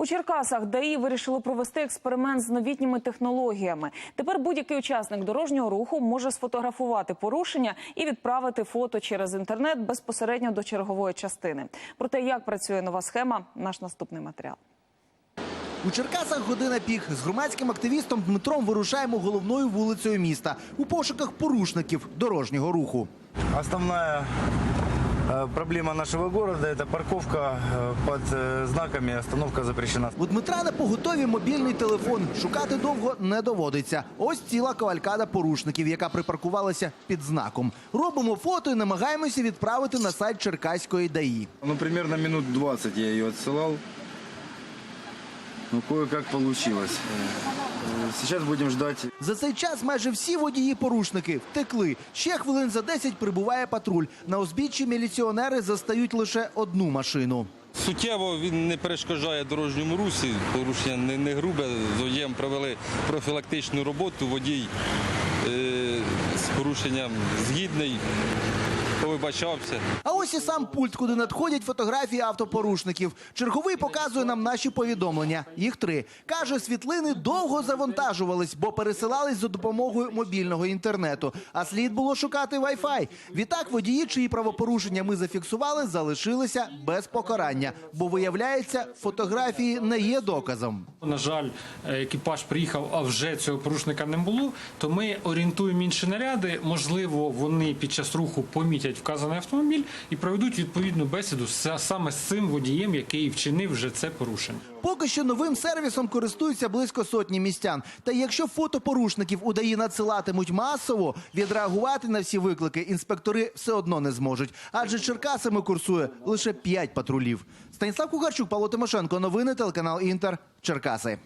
У Черкасах ДАІ вирішили провести експеримент з новітніми технологіями. Тепер будь-який учасник дорожнього руху може сфотографувати порушення і відправити фото через інтернет безпосередньо до чергової частини. Про те, як працює нова схема, наш наступний матеріал. У Черкасах година пік. З громадським активістом Дмитром вирушаємо головною вулицею міста у пошуках порушників дорожнього руху. Основная э, проблема нашего города – это парковка э, под э, знаками «Остановка запрещена». У Дмитра на поготові мобільний телефон. Шукати довго не доводиться. Ось ціла кавалькада порушників, яка припаркувалася під знаком. Робимо фото і намагаємося відправити на сайт Черкаської ДАІ. Ну, примерно минут 20 я ее отсылал. Ну, кое-как получилось. Э, Сейчас будем ждать. За цей час майже всі водії-порушники втекли. Ще хвилин за 10 прибуває патруль. На узбіччі міліціонери застають лише одну машину. Суттєво він не перешкоджає дорожньому русі, порушення не, не грубе. З водієм провели профілактичну роботу. Водій е, з порушенням згідний, повибачався. Ось і сам пульт, куди надходять фотографії автопорушників. Черговий показує нам наші повідомлення. Їх три. Каже, світлини довго завантажувались, бо пересилались за допомогою мобільного інтернету. А слід було шукати Wi-Fi. Відтак водії, чиї правопорушення ми зафіксували, залишилися без покарання. Бо виявляється, фотографії не є доказом. На жаль, екіпаж приїхав, а вже цього порушника не було. То ми орієнтуємо інші наряди. Можливо, вони під час руху помітять вказаний автомобіль і проведуть відповідну бесіду саме з цим водієм, який вчинив вже це порушення. Поки що новим сервісом користуються близько сотні містян. Та якщо фото порушників надсилатимуть масово, відреагувати на всі виклики інспектори все одно не зможуть. Адже Черкасами курсує лише 5 патрулів. Станіслав Кугарчук, Павло Тимошенко. Новини телеканал Інтер. Черкаси.